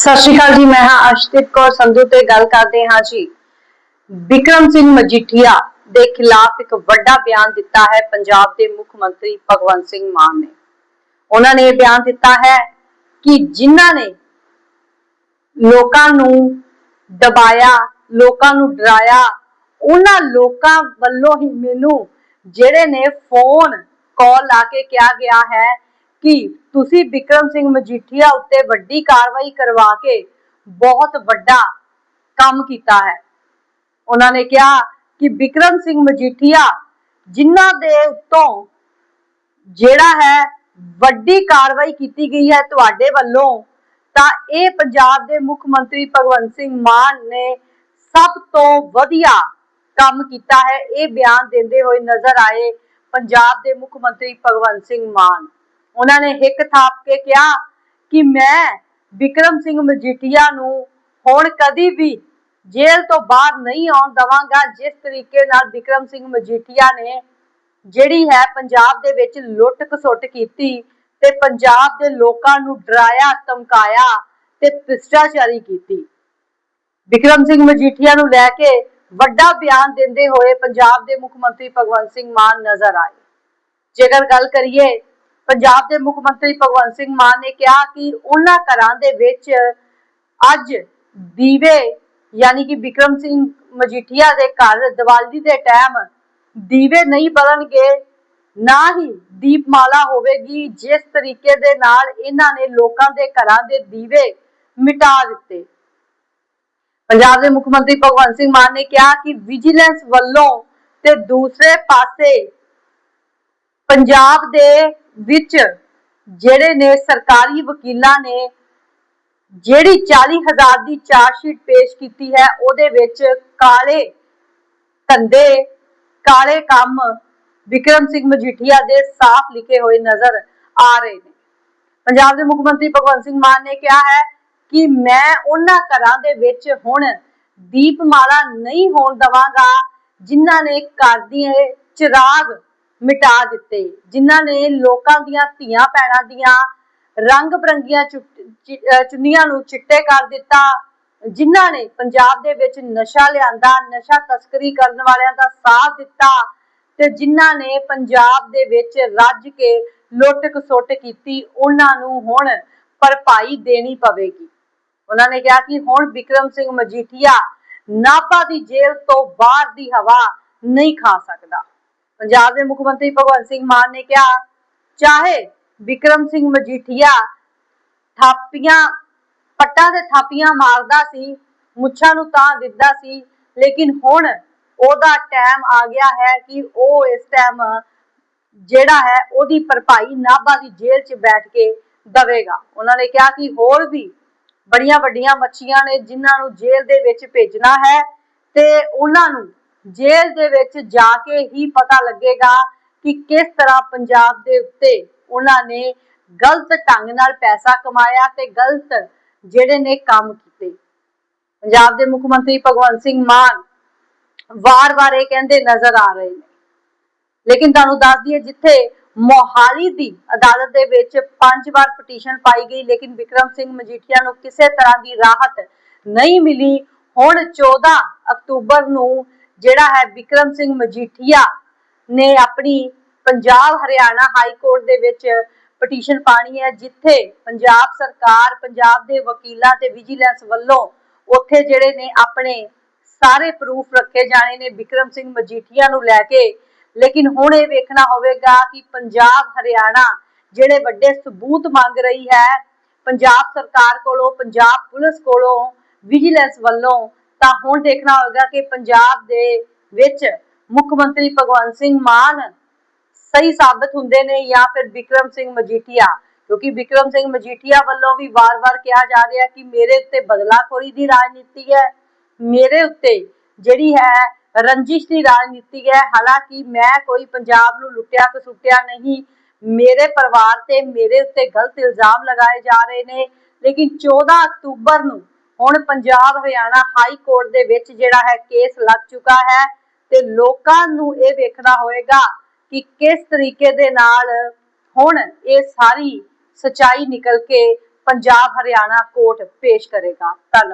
ਸਤਿ ਸ਼੍ਰੀ ਅਕਾਲ ਜੀ, ਮੈਂ ਹਾਂ ਅਰਸ਼ਦੀਪ ਕੌਰ ਸੰਧੂ ਤੇ ਗੱਲ ਕਰਦੇ ਹਾਂ ਜੀ। ਵਿਕਰਮ ਸਿੰਘ ਮਜੀਠੀਆ ਦੇ ਖਿਲਾਫ ਇੱਕ ਵੱਡਾ ਬਿਆਨ ਦਿੱਤਾ ਹੈ ਪੰਜਾਬ ਦੇ ਮੁੱਖ ਮੰਤਰੀ ਭਗਵੰਤ ਸਿੰਘ ਮਾਨ ਨੇ। ਉਹਨਾਂ ਨੇ ਇਹ ਬਿਆਨ ਦਿੱਤਾ ਹੈ ਕਿ ਜਿਨ੍ਹਾਂ ਨੇ ਲੋਕਾਂ ਨੂੰ ਦਬਾਇਆ, ਲੋਕਾਂ ਨੂੰ ਡਰਾਇਆ, ਉਹਨਾਂ ਲੋਕਾਂ ਵੱਲੋਂ ਹੀ ਮੈਨੂੰ ਜਿਹੜੇ ਨੇ ਫੋਨ ਕਾਲ ਲਾ ਕੇ ਕਿਹਾ ਗਿਆ ਹੈ ਕਿ ਤੁਸੀਂ ਵਿਕਰਮ ਸਿੰਘ ਮਜੀਠੀਆ ਉੱਤੇ ਵੱਡੀ ਕਾਰਵਾਈ ਕਰਵਾ ਕੇ ਬਹੁਤ ਵੱਡਾ ਕੰਮ ਕੀਤਾ ਹੈ? ਉਹਨਾਂ ਨੇ ਕਿਹਾ ਕਿ ਵਿਕਰਮ ਸਿੰਘ ਮਜੀਠੀਆ ਜਿਨ੍ਹਾਂ ਦੇ ਉੱਤੋਂ ਜਿਹੜਾ ਹੈ ਵੱਡੀ ਕਾਰਵਾਈ ਕੀਤੀ ਗਈ ਹੈ ਤੁਹਾਡੇ ਵੱਲੋਂ, ਤਾਂ ਇਹ ਪੰਜਾਬ ਦੇ ਮੁੱਖ ਮੰਤਰੀ ਭਗਵੰਤ ਸਿੰਘ ਮਾਨ ਨੇ ਸਭ ਤੋਂ ਵਧੀਆ ਕੰਮ ਕੀਤਾ ਹੈ। ਇਹ ਬਿਆਨ ਦਿੰਦੇ ਹੋਏ ਨਜ਼ਰ ਆਏ ਪੰਜਾਬ ਦੇ ਮੁੱਖ ਮੰਤਰੀ ਭਗਵੰਤ ਸਿੰਘ ਮਾਨ। ਉਹਨਾਂ ਨੇ ਹਿੱਕ ਥਾਪ ਕੇ ਕਿਹਾ ਕਿ ਮੈਂ ਵਿਕਰਮ ਸਿੰਘ ਮਜੀਠੀਆ ਨੂੰ ਹੁਣ ਕਦੀ ਵੀ ਜੇਲ੍ਹ ਤੋਂ ਬਾਹਰ ਨਹੀਂ ਆਉਣ ਦਵਾਂਗਾ, ਜਿਸ ਤਰੀਕੇ ਨਾਲ ਵਿਕਰਮ ਸਿੰਘ ਮਜੀਠੀਆ ਨੇ ਜਿਹੜੀ ਹੈ ਪੰਜਾਬ ਦੇ ਵਿੱਚ ਲੁੱਟ ਖਸੁੱਟ ਕੀਤੀ ਤੇ ਪੰਜਾਬ ਦੇ ਲੋਕਾਂ ਨੂੰ ਡਰਾਇਆ, ਧਮਕਾਇਆ ਤੇ ਭ੍ਰਿਸ਼ਟਾਚਾਰੀ ਕੀਤੀ। ਵਿਕਰਮ ਸਿੰਘ ਮਜੀਠੀਆ ਨੂੰ ਲੈ ਕੇ ਵੱਡਾ ਬਿਆਨ ਦਿੰਦੇ ਹੋਏ ਪੰਜਾਬ ਦੇ ਮੁੱਖ ਮੰਤਰੀ ਭਗਵੰਤ ਸਿੰਘ ਮਾਨ ਨਜ਼ਰ ਆਏ। ਜੇਕਰ ਗੱਲ ਕਰੀਏ ਪੰਜਾਬ ਦੇ ਮੁੱਖ ਮੰਤਰੀ ਭਗਵੰਤ ਸਿੰਘ ਮਾਨ ਨੇ ਕਿਹਾ ਕਿ ਉਹਨਾਂ ਘਰਾਂ ਦੇ ਵਿੱਚ ਅੱਜ ਦੀਵੇ ਯਾਨੀ ਕਿ ਵਿਕਰਮ ਸਿੰਘ ਮਜੀਠੀਆ ਦੇ ਘਰ ਦੀਵਾਲੀ ਦੇ ਟਾਈਮ ਦੀਵੇ ਨਹੀਂ ਬਲਣਗੇ, ਨਾ ਹੀ ਦੀਪਮਾਲਾ ਹੋਵੇਗੀ। ਜਿਸ ਤਰੀਕੇ ਦੇ ਨਾਲ ਇਹਨਾਂ ਨੇ ਲੋਕਾਂ ਦੇ ਘਰਾਂ ਦੇ ਦੀਵੇ ਮਿਟਾ ਦਿੱਤੇ। ਪੰਜਾਬ ਦੇ ਮੁੱਖ ਮੰਤਰੀ ਭਗਵੰਤ ਸਿੰਘ ਮਾਨ ਨੇ ਕਿਹਾ ਕਿ ਵਿਜੀਲੈਂਸ ਵੱਲੋਂ ਤੇ ਦੂਸਰੇ ਪਾਸੇ ਪੰਜਾਬ ਦੇ ਵਿੱਚ ਜਿਹੜੇ ਨੇ ਸਰਕਾਰੀ ਵਕੀਲਾਂ ਨੇ ਜਿਹੜੀ 40000 ਦੀ ਚਾਰਜ ਸ਼ੀਟ ਪੇਸ਼ ਕੀਤੀ ਹੈ, ਉਹਦੇ ਵਿੱਚ ਕਾਲੇ ਧੰਦੇ, ਕਾਲੇ ਕੰਮ ਵਿਕਰਮ ਸਿੰਘ ਮਜੀਠੀਆ ਦੇ ਸਾਫ਼ ਲਿਖੇ ਹੋਏ ਨਜ਼ਰ ਆ ਰਹੇ ਨੇ। ਪੰਜਾਬ ਦੇ ਮੁੱਖ ਮੰਤਰੀ ਭਗਵੰਤ ਸਿੰਘ ਮਾਨ ਨੇ ਕਿਹਾ ਹੈ ਕਿ ਮੈਂ ਉਹਨਾਂ ਘਰਾਂ ਦੇ ਵਿੱਚ ਹੁਣ ਦੀਪਮਾਲਾ ਨਹੀਂ ਹੋਣ ਦਵਾਂਗਾ ਜਿਨ੍ਹਾਂ ਨੇ ਘਰ ਦੀ ਚਿਰਾਗ ਮਿਟਾ ਦਿੱਤੇ। ਜਿਨ੍ਹਾਂ ਨੇ ਲੋਕਾਂ ਦੀਆਂ ਧੀਆਂ ਭੈਣਾਂ ਦੀਆਂ ਰੰਗ ਬਰੰਗੀਆਂ ਚੁੰਨੀਆਂ ਨੂੰ ਚਿੱਟੇ ਕਰ ਦਿੱਤਾ। ਜਿਨ੍ਹਾਂ ਨੇ ਪੰਜਾਬ ਦੇ ਵਿੱਚ ਨਸ਼ਾ ਲਿਆਂਦਾ, ਨਸ਼ਾ ਤਸਕਰੀ ਕਰਨ ਵਾਲਿਆਂ ਦਾ ਸਾਥ ਦਿੱਤਾ ਤੇ ਜਿਨ੍ਹਾਂ ਨੇ ਪੰਜਾਬ ਦੇ ਵਿੱਚ ਰੱਜ ਕੇ ਲੁੱਟ ਖਸੁੱਟ ਕੀਤੀ, ਉਹਨਾਂ ਨੂੰ ਹੁਣ ਭਰਪਾਈ ਦੇਣੀ ਪਵੇਗੀ। ਉਹਨਾਂ ਨੇ ਕਿਹਾ ਕਿ ਹੁਣ ਵਿਕਰਮ ਸਿੰਘ ਮਜੀਠੀਆ ਨਾਭਾ ਦੀ ਜੇਲ੍ਹ ਤੋਂ ਬਾਹਰ ਦੀ ਹਵਾ ਨਹੀਂ ਖਾ ਸਕਦਾ। ਪੰਜਾਬ ਦੇ ਮੁੱਖ ਮੰਤਰੀ ਭਗਵੰਤ ਸਿੰਘ ਮਾਨ ਨੇ ਕਿਹਾ, ਚਾਹੇ ਵਿਕਰਮ ਸਿੰਘ ਮਜੀਠੀਆ ਥਾਪੀਆਂ, ਪੱਟਾਂ ਤੇ ਥਾਪੀਆਂ ਮਾਰਦਾ ਸੀ, ਮੁੱਛਾਂ ਨੂੰ ਤਾਂ ਦਿੱਦਾ ਸੀ, ਲੇਕਿਨ ਹੁਣ ਉਹਦਾ ਟਾਈਮ ਆ ਗਿਆ ਹੈ ਕਿ ਉਹ ਇਸ ਟਾਈਮ ਜਿਹੜਾ ਹੈ, ਉਹਦੀ ਭਰਪਾਈ ਨਾਭਾ ਦੀ ਜੇਲ੍ਹ 'ਚ ਬੈਠ ਕੇ ਦਵੇਗਾ। ਉਹਨਾਂ ਨੇ ਕਿਹਾ ਕਿ ਹੋਰ ਵੀ ਬੜੀਆਂ ਵੱਡੀਆਂ ਮੱਛੀਆਂ ਨੇ ਜਿਨ੍ਹਾਂ ਨੂੰ ਜੇਲ੍ਹ ਦੇ ਵਿੱਚ ਭੇਜਣਾ ਹੈ ਤੇ ਉਹਨਾਂ ਨੂੰ ਜੇਲ੍ਹ ਦੇ ਵਿੱਚ ਜਾ ਕੇ ਹੀ ਪਤਾ ਲੱਗੇਗਾ ਕਿ ਕਿਸ ਤਰ੍ਹਾਂ ਪੰਜਾਬ ਦੇ ਉੱਤੇ ਉਹਨਾਂ ਨੇ ਗਲਤ ਢੰਗ ਨਾਲ ਪੈਸਾ ਕਮਾਇਆ ਤੇ ਗਲਤ ਜਿਹੜੇ ਨੇ ਕੰਮ ਕੀਤੇ। ਪੰਜਾਬ ਦੇ ਮੁੱਖ ਮੰਤਰੀ ਭਗਵੰਤ ਸਿੰਘ ਮਾਨ ਵਾਰ-ਵਾਰ ਇਹ ਕਹਿੰਦੇ ਨਜ਼ਰ ਆ ਰਹੇ ਨੇ। ਲੇਕਿਨ ਤੁਹਾਨੂੰ ਦੱਸ ਦਈਏ ਜਿੱਥੇ ਮੋਹਾਲੀ ਦੀ ਅਦਾਲਤ ਦੇ ਵਿੱਚ ਪੰਜ ਵਾਰ ਪਟੀਸ਼ਨ ਪਾਈ ਗਈ, ਲੇਕਿਨ ਵਿਕਰਮ ਸਿੰਘ ਮਜੀਠੀਆ ਨੂੰ ਕਿਸੇ ਤਰ੍ਹਾਂ ਦੀ ਰਾਹਤ ਨਹੀਂ ਮਿਲੀ। ਹੁਣ 14 ਅਕਤੂਬਰ ਨੂੰ ਜਿਹੜਾ ਹੈ ਵਿਕਰਮ ਸਿੰਘ ਮਜੀਠੀਆ ਨੇ ਆਪਣੀ ਪੰਜਾਬ ਹਰਿਆਣਾ ਹਾਈ ਕੋਰਟ ਦੇ ਵਿੱਚ ਪਟੀਸ਼ਨ ਪਾਣੀ ਹੈ, ਜਿੱਥੇ ਪੰਜਾਬ ਸਰਕਾਰ, ਪੰਜਾਬ ਦੇ ਵਕੀਲਾਂ ਤੇ ਵਿਜੀਲੈਂਸ ਵੱਲੋਂ ਉੱਥੇ ਜਿਹੜੇ ਨੇ ਆਪਣੇ ਸਾਰੇ ਪ੍ਰੂਫ ਰੱਖੇ ਜਾਣੇ ਨੇ ਵਿਕਰਮ ਸਿੰਘ ਮਜੀਠੀਆ ਨੂੰ ਲੈ ਕੇ। ਲੇਕਿਨ ਹੁਣ ਇਹ ਵੇਖਣਾ ਹੋਵੇਗਾ ਕਿ ਪੰਜਾਬ ਹਰਿਆਣਾ ਜਿਹੜੇ ਵੱਡੇ ਸਬੂਤ ਮੰਗ ਰਹੀ ਹੈ, ਪੰਜਾਬ ਸਰਕਾਰ ਕੋਲੋਂ, ਪੰਜਾਬ ਪੁਲਿਸ ਕੋਲੋਂ, ਵਿਜੀਲੈਂਸ ਵੱਲੋਂ ਤਾਂ ਹੁਣ ਦੇਖਣਾ ਹੋਵੇਗਾ ਕਿ ਪੰਜਾਬ ਦੇ ਵਿੱਚ ਮੁੱਖ ਮੰਤਰੀ ਭਗਵੰਤ ਸਿੰਘ ਮਾਨ ਸਹੀ ਸਾਬਤ ਹੁੰਦੇ ਨੇ ਜਾਂ ਫਿਰ ਵਿਕਰਮ ਸਿੰਘ ਮਜੀਠੀਆ, ਕਿਉਂਕਿ ਵਿਕਰਮ ਸਿੰਘ ਮਜੀਠੀਆ ਵੱਲੋਂ ਵੀ ਵਾਰ-ਵਾਰ ਕਿਹਾ ਜਾ ਰਿਹਾ ਕਿ ਮੇਰੇ ਉੱਤੇ ਬਦਲਾਖੋਰੀ ਦੀ ਰਾਜਨੀਤੀ ਹੈ, ਮੇਰੇ ਉੱਤੇ ਜਿਹੜੀ ਹੈ ਰੰਜਿਸ਼ ਦੀ ਰਾਜਨੀਤੀ ਹੈ, ਹਾਲਾਂਕਿ ਮੈਂ ਕੋਈ ਪੰਜਾਬ ਨੂੰ ਲੁੱਟਿਆ ਕਸੁੱਟਿਆ ਨਹੀਂ, ਮੇਰੇ ਪਰਿਵਾਰ ਤੇ ਮੇਰੇ ਉੱਤੇ ਗਲਤ ਇਲਜ਼ਾਮ ਲਗਾਏ ਜਾ ਰਹੇ ਨੇ, ਲੇਕਿਨ 14 ਅਕਤੂਬਰ ਨੂੰ ਹੁਣ ਪੰਜਾਬ ਹਰਿਆਣਾ ਹਾਈ ਕੋਰਟ ਦੇ ਵਿੱਚ ਜਿਹੜਾ ਹੈ ਕੇਸ ਲੱਗ ਚੁੱਕਾ ਹੈ ਤੇ ਲੋਕਾਂ ਨੂੰ ਇਹ ਵੇਖਣਾ ਹੋਏਗਾ ਕਿ ਕਿਸ ਤਰੀਕੇ ਦੇ ਨਾਲ ਹੁਣ ਇਹ ਸਾਰੀ ਸਚਾਈ ਨਿਕਲ ਕੇ ਪੰਜਾਬ ਹਰਿਆਣਾ ਕੋਰਟ ਪੇਸ਼ ਕਰੇਗਾ। ਧੰਨਵਾਦ।